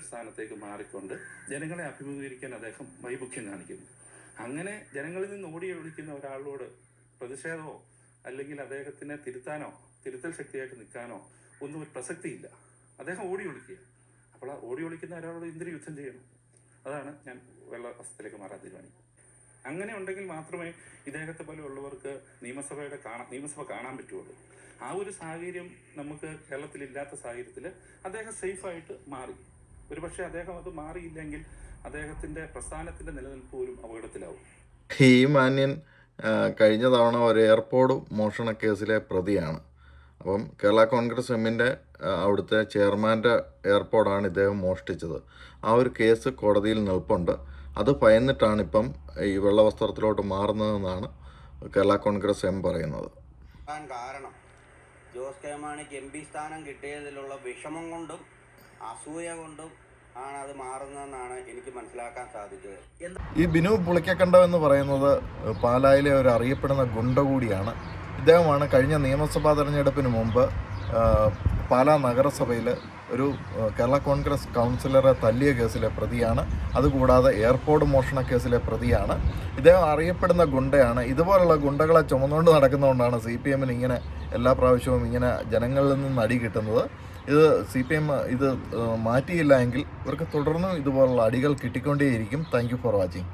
സ്ഥാനത്തേക്ക് മാറിക്കൊണ്ട് ജനങ്ങളെ അഭിമുഖീകരിക്കാൻ അദ്ദേഹം വൈമുഖ്യം കാണിക്കുന്നു. അങ്ങനെ ജനങ്ങളിൽ നിന്ന് ഓടി ഒളിക്കുന്ന ഒരാളോട് പ്രതിഷേധമോ അല്ലെങ്കിൽ അദ്ദേഹത്തിനെ തിരുത്താനോ തിരുത്തൽ ശക്തിയായിട്ട് നിൽക്കാനോ ഒന്നും ഒരു പ്രസക്തിയില്ല. അദ്ദേഹം ഓടി ഒളിക്കുക അപ്പോൾ ആ ഓടി ഒളിക്കുന്ന ഒരാളോട് എന്തിനു യുദ്ധം ചെയ്യണം? അതാണ് ഞാൻ വെള്ള വസ്ത്രത്തിലേക്ക് മാറാൻ തീരുമാനിക്കുന്നത്. അങ്ങനെ ഉണ്ടെങ്കിൽ മാത്രമേ ഇദ്ദേഹത്തെ പോലെ ഉള്ളവർക്ക് നിയമസഭയുടെ കാണാൻ നിയമസഭ കാണാൻ പറ്റുള്ളൂ. ആ ഒരു സാഹചര്യം നമുക്ക് കേരളത്തിൽ ഇല്ലാത്ത സാഹചര്യത്തിൽ അദ്ദേഹം സേഫായിട്ട് മാറി. ഒരുപക്ഷെ അദ്ദേഹം അത് മാറിയില്ലെങ്കിൽ അദ്ദേഹത്തിന്റെ പ്രസ്ഥാനത്തിന്റെ നിലനിൽപ്പ് പോലും അപകടത്തിലാവും. ഈ മാന്യൻ കഴിഞ്ഞ തവണ ഒരു എയർപോർട്ട് മോഷണ കേസിലെ പ്രതിയാണ്. അപ്പം കേരള കോൺഗ്രസ് എമ്മിന്റെ അവിടുത്തെ ചെയർമാന്റെ എയർപോർട്ടാണ് ഇദ്ദേഹം മോഷ്ടിച്ചത്. ആ ഒരു കേസ് കോടതിയിൽ നിൽപ്പുണ്ട്. അത് ഭയന്നിട്ടാണ് ഇപ്പം ഈ വെള്ളവസ്ത്രത്തിലോട്ട് മാറുന്നതെന്നാണ് കേരള കോൺഗ്രസ് എം പറയുന്നത്. കാരണം ജോസ് കെ മാണിക്ക് എം പി സ്ഥാനം കിട്ടിയതിലുള്ള വിഷമം കൊണ്ടും അസൂയ കൊണ്ടും ആണ് അത് മാറുന്നതെന്നാണ് എനിക്ക് മനസ്സിലാക്കാൻ സാധിച്ചത്. ഈ ബിനു പുളിക്കക്കണ്ടം എന്ന് പറയുന്നത് പാലായിലെ ഒരു അറിയപ്പെടുന്ന ഗുണ്ട കൂടിയാണ് ഇദ്ദേഹമാണ് കഴിഞ്ഞ നിയമസഭാ തെരഞ്ഞെടുപ്പിന് മുമ്പ് പാലാ നഗരസഭയിൽ ഒരു കേരള കോൺഗ്രസ് കൗൺസിലറെ തല്ലിയ കേസിലെ പ്രതിയാണ്. അതുകൂടാതെ എയർപോർട്ട് മോഷണ കേസിലെ പ്രതിയാണ്. ഇദ്ദേഹം അറിയപ്പെടുന്ന ഗുണ്ടയാണ്. ഇതുപോലുള്ള ഗുണ്ടകളെ ചുമന്നുകൊണ്ട് നടക്കുന്നതുകൊണ്ടാണ് സി പി എമ്മിന് ഇങ്ങനെ എല്ലാ പ്രാവശ്യവും ഇങ്ങനെ ജനങ്ങളിൽ നിന്ന് അടി കിട്ടുന്നത്. ഇത് സി പി എം ഇത് മാറ്റിയില്ല എങ്കിൽ ഇവർക്ക് തുടർന്നും ഇതുപോലുള്ള അടികൾ കിട്ടിക്കൊണ്ടേയിരിക്കും. Thank you for watching